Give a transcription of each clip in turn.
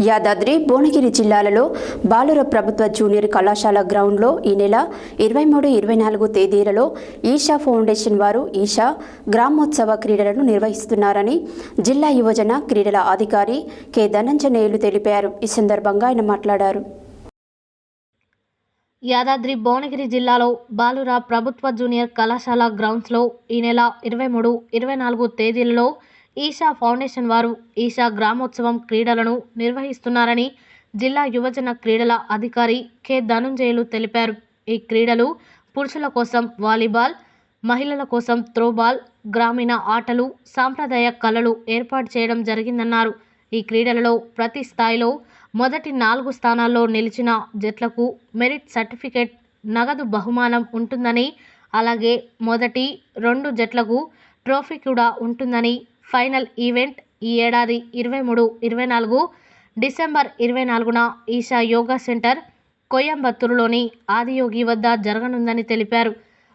యాదాద్రి భువనగిరి జిల్లాలలో బాలుర ప్రభుత్వ జూనియర్ కళాశాల గ్రౌండ్లో ఈ నెల ఇరవై మూడు ఇరవై నాలుగు తేదీలలో ఈషా ఫౌండేషన్ వారు ఈషా గ్రామోత్సవ క్రీడలను నిర్వహిస్తున్నారని జిల్లా యువజన క్రీడల అధికారి కె. ధనంజనేయులు తెలిపారు. ఈ సందర్భంగా ఆయన మాట్లాడారు. యాదాద్రి భువనగిరి జిల్లాలో బాలుర ప్రభుత్వ జూనియర్ కళాశాల గ్రౌండ్స్లో ఈ నెల ఇరవై మూడు ఇరవై నాలుగు తేదీలలో ఈషా ఫౌండేషన్ వారు ఈషా గ్రామోత్సవం క్రీడలను నిర్వహిస్తున్నారని జిల్లా యువజన క్రీడల అధికారి కె. ధనుంజయులు తెలిపారు. ఈ క్రీడలు పురుషుల కోసం వాలీబాల్ మహిళల కోసం త్రోబాల్ గ్రామీణ ఆటలు సాంప్రదాయ కళలు ఏర్పాటు చేయడం జరిగిందన్నారు. ఈ క్రీడలలో ప్రతి స్థాయిలో మొదటి నాలుగు స్థానాల్లో నిలిచిన జట్లకు మెరిట్ సర్టిఫికేట్ నగదు బహుమానం ఉంటుందని అలాగే మొదటి రెండు జట్లకు ట్రోఫీ కూడా ఉంటుందని ఫైనల్ ఈవెంట్ ఈ ఏడాది ఇరవై మూడు ఇరవై నాలుగు డిసెంబర్ ఇరవై నాలుగున ఈషా యోగా సెంటర్ కోయంబత్తూరులోని ఆదియోగి వద్ద జరగనుందని తెలిపారు.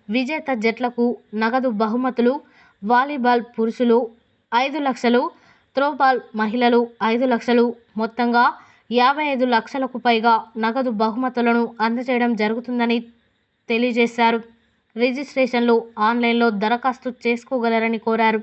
విజేత జట్లకు నగదు బహుమతులు వాలీబాల్ పురుషులు ఐదు లక్షలు త్రోబాల్ మహిళలు ఐదు లక్షలు మొత్తంగా యాభై ఐదు లక్షలకు పైగా నగదు బహుమతులను అందజేయడం జరుగుతుందని తెలియజేశారు. రిజిస్ట్రేషన్లు ఆన్లైన్లో దరఖాస్తు చేసుకోగలరని కోరారు.